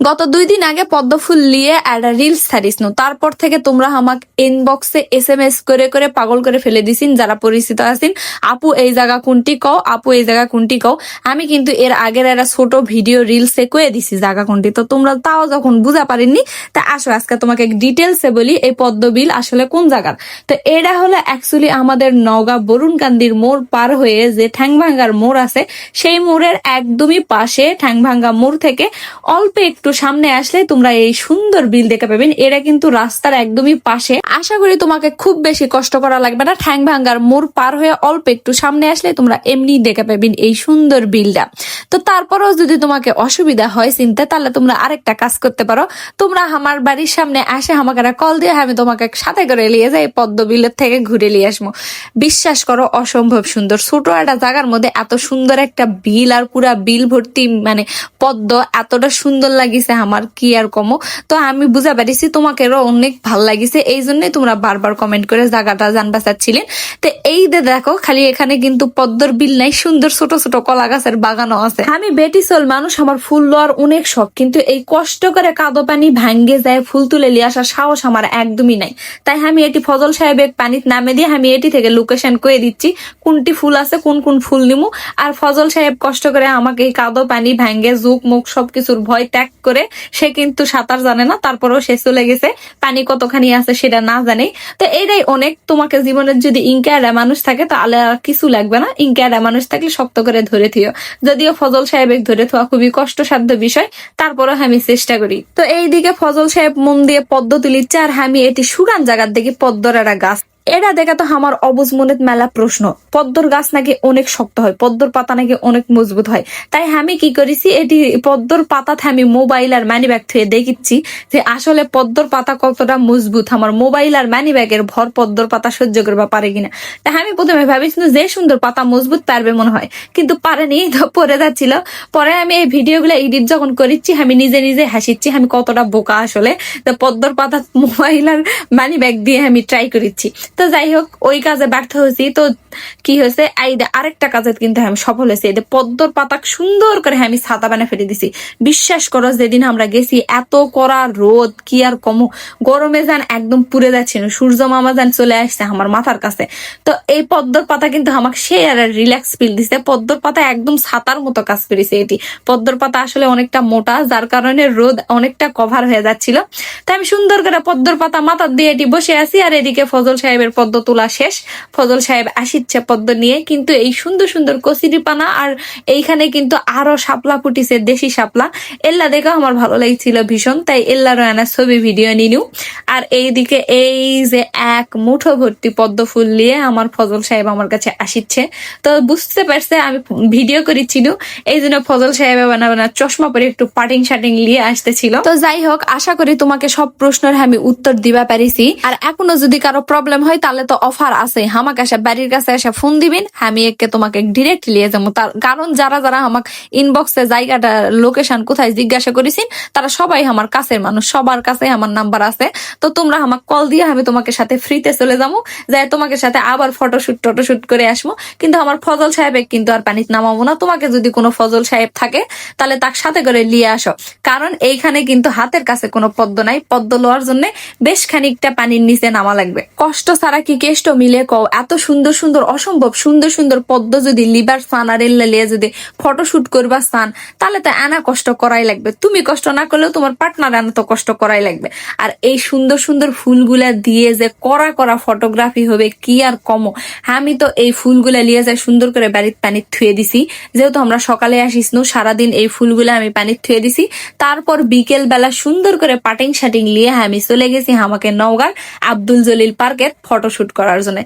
গত দুই দিন আগে পদ্মফুল নিয়ে একটা রিলস ছাড়িস তারপর থেকে তোমরা আমাক ইনবক্সে এস এম এস করে করে পাগল করে ফেলে দিছিন, যারা পরিচিত আছেন। আপু, এই জায়গা কোনটি কও? আপু, এই জায়গা কোনটি কও? আমি কিন্তু এর আগের একটা ছোট ভিডিও রিলসে কয়ে দিছি জায়গা কোনটি। তো তোমরা তাও যখন বুঝা পারিনি তা আসো, আজকে তোমাকে ডিটেলসে বলি এই পদ্ম বিল আসলে কোন জায়গার। তো এটা হলো অ্যাকচুয়ালি আমাদের নওগাঁ বরুণকান্দির মোড় পার হয়ে যে ঠ্যাংভাঙ্গার মোড় আছে, সেই মোড়ের একদমই পাশে ঠ্যাংভাঙ্গা মোড় থেকে অল্প একটু সামনে আসলে তোমরা এই সুন্দর বিল দেখে পাবেন। এটা কিন্তু রাস্তার একদমই পাশে। আশা করি তোমাকে খুব বেশি কষ্ট করা লাগবে না। ঠ্যাং ভাঙ্গার মোড় পার হয়ে অল্প একটু সামনে আসলে তোমরা এমনি দেখে পাবেন এই সুন্দর বিলটা। তো তারপরেও যদি তোমাকে অসুবিধা হয় চিনতে, তাহলে তোমরা আরেকটা কাজ করতে পারো। তোমরা আমার বাড়ির সামনে আসে আমাকে কল দিয়ে আমি তোমাকে সাথে করে নিয়ে যাই পদ্ম বিলের থেকে ঘুরে নিয়ে আসব। বিশ্বাস করো, অসম্ভব সুন্দর। ছোট একটা জায়গার মধ্যে এত সুন্দর একটা বিল আর পুরা বিল ভর্তি মানে পদ্ম এতটা সুন্দর লাগিছে আমার কি আর কমো। তো আমি বুঝা পারিছি তোমাকেরও অনেক ভালো লাগিছে। এই জন্যই তোমরা বারবার কমেন্ট করে জায়গাটা জানবা চাচ্ছিলেন তো এই যে দেখো, খালি এখানে কিন্তু পদ্মর বিল নাই সুন্দর ছোট ছোট কলা গাছের বাগানও আছে। আমি বেটিসল মানুষ আমার ফুল লওয়ার অনেক শখ, কিন্তু এই কষ্ট করে কাদো পানি ভাঙ্গে যায়, ফুল তুলে নিয়ে আসার সাহস আমার একদমই নাই। তাই আমি এটি ফজল সাহেবের পানির নামে দিয়ে আমি এটি থেকে লোকেশন করে দিচ্ছি, কোনটি ফুল আছে, কোন কোন ফুল নিমু। আর ফজল সাহেব কষ্ট করে আমাকে এই কাদো পানি ভাঙ্গে জুক মুখ সবকিছুর ভয় ত্যাগ করে সে কিন্তু সাঁতার জানে না, তারপরেও সে চলে গেছে। পানি কতখানি আছে সেটা না জানে। তো এটাই অনেক তোমাকে জীবনের যদি ইনকারা মানুষ থাকে, তাহলে আর কিছু লাগবে না। ইনকারা মানুষ থাকলে শক্ত করে ধরে থিও। যদিও ফজল সাহেবের ধরে থাকা খুবই কষ্টসাধ্য বিষয়, তারপরেও আমি চেষ্টা করি। তো এইদিকে ফজল সাহেব মন দিয়ে পদ্ম তুলিচ্ছে আর আমি এটি সুগান জায়গার দেখি পদ্মর একটা গাছ। এটা দেখে তো আমার অবুজ মনে মেলা প্রশ্ন। পদ্মর গাছ নাকি অনেক শক্ত হয়, পদ্মর পাতা নাকি অনেক মজবুত হয়। তাই আমি কি করেছি, এটি পদ্মর পাতাতে আমি মোবাইল আর মানি ব্যাগ থুয়ে দেখিচ্ছি যে আসলে পদ্মর পাতা কতটা মজবুত, আমার মোবাইল আর মানি ব্যাগের ভর পদ্মর পাতা সহ্য করবা পারে কিনা। তাই আমি প্রথমে ভাবিছিলাম যে সুন্দর পাতা মজবুত পারবে মনে হয়, কিন্তু পারেনি তো পরে যাচ্ছিল। পরে আমি এই ভিডিও ভিডিওগুলো এডিট যখন করিচ্ছি, আমি নিজে নিজে হাসিচ্ছি, আমি কতটা বোকা আসলে। তো পদ্মর পাতা মোবাইল আর মানি ব্যাগ দিয়ে আমি ট্রাই করেছি তো যাই হোক ওই কাজে ব্যর্থ হয়েছি। তো কি হয়েছে? এই আরেকটা কাজে কিন্তু আমি সফল হয়েছি। যে পদ্মর পাতা সুন্দর করে আমি ছাতা বানা ফেলে দিছি। বিশ্বাস করো, যেদিন আমরা গেছি, এত করা রোদ, কি আর কম? গরমে যান একদম পুড়ে যাচ্ছে না। সূর্য মামা যান চলে আসছে আমার মাথার কাছে। তো এই পদ্মর পাতা কিন্তু আমাকে সে আর রিল্যাক্স ফিল দিছে। পদ্মর পাতা একদম ছাতার মতো কাজ করেছে এটি। পদ্মর পাতা আসলে অনেকটা মোটা, যার কারণে রোদ অনেকটা কভার হয়ে যাচ্ছিল। তাই আমি সুন্দর করে পদ্মর পাতা মাথার দিয়ে এটি বসে আছি আর এদিকে ফজল সাহেবের পদ্ম তোলা শেষ। ফজল সাহেব আসিচ্ছে পদ্ম নিয়ে, কিন্তু এই সুন্দর সুন্দর কচিরি পানা আর এইখানে কিন্তু আরও শাপলা ফুটিছে, দেশি শাপলা। এল্লা দেখে আমার ভালো লাগছিল ভীষণ, তাই এল্লার আনা ছবি ভিডিও নিনু। আর এইদিকে এই যে এক মুঠো ভর্তি পদ্ম ফুল নিয়ে আমার ফজল সাহেব আমার কাছে আসিচ্ছে। তো বুঝতে পারছে, আমি ভিডিও করেছিল এই জন্য ফজল সাহেব বানা বানা চশমা পরে একটু পাটিং শাটিং নিয়ে আসতেছিল। তো যাই হোক, আশা করি তোমাকে সব প্রশ্নের আমি উত্তর দিবা পারিছি। আর এখনও যদি কারও প্রবলেম হয় তাহলে তো অফার আছে আমাকে এসে বাড়ির কাছে এসে ফোন দিবেন, আমি একে তোমাকে ডিরেক্ট নিয়ে যাব। তার কারণ যারা যারা আমাকে ইনবক্সে জায়গাটা লোকেশন কোথায় জিজ্ঞাসা করেছেন, তারা সবাই আমার কাছের মানুষ, সবার কাছে আমার নাম্বার আছে। তো তোমরা আমাকে কল দিয়ে আমি তোমাকে সাথে ফ্রিতে চলে যাব যাই তোমাকে সাথে আবার ফটোশুট টটোশুট করে আসব। কিন্তু আমার ফজল সাহেবে কিন্তু আর পানিতে নামাবো না। তোমাকে যদি কোনো ফজল সাহেব থাকে, তাহলে তার সাথে করে নিয়ে আসো। কারণ এইখানে কিন্তু হাতের কাছে কোনো পদ্ম নাই। পদ্ম লোয়ার জন্য বেশ খানিকটা পানির নিচে নামা লাগবে। কষ্ট ছাড়া কি কেষ্ট মিলে কও? এত সুন্দর সুন্দর, অসম্ভব সুন্দর সুন্দর পদ্ম যদি লিবার এল্লা লিয়ে যদি ফটোশুট করবা স্থান, তাহলে তো আনা কষ্ট করাই লাগবে। তুমি কষ্ট না করলেও তোমার পার্টনার আনা তো কষ্ট করাই লাগবে। আর এই সুন্দর সুন্দর ফুলগুলা দিয়ে যে করা করা ফটোগ্রাফি হবে, কি আর কমো? আমি তো এই ফুলগুলা লিয়ে যাই সুন্দর করে বাড়ির পানির থুয়ে দিছি, যেহেতু আমরা সকালে আসিস নু, সারাদিন এই ফুলগুলা আমি পানির থুয়ে দিছি, তারপর বিকেল বেলা সুন্দর করে পাটিং শাটিং লিয়ে আমি চলে গেছি আমাকে নওগাঁর আব্দুল জলিল পার্কের ফটোশুট করার জন্য।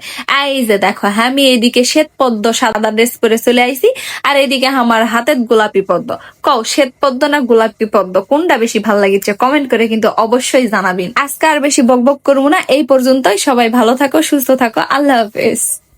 এই যে দেখো, আমি এইদিকে শ্বেত পদ্ম, সাদা ড্রেস পরে চলে আইছি, আর এদিকে আমার হাতে গোলাপি পদ্ম। কও, শ্বেত পদ্ম না গোলাপি পদ্ম? কোনটা বেশি ভালো লাগিছে কমেন্ট করে কিন্তু অবশ্যই জানাবেন। আজকে আর বেশি বকবক করব না, এই পর্যন্তই। সবাই ভালো থাকো, সুস্থ থাকো। আল্লাহ হাফেজ।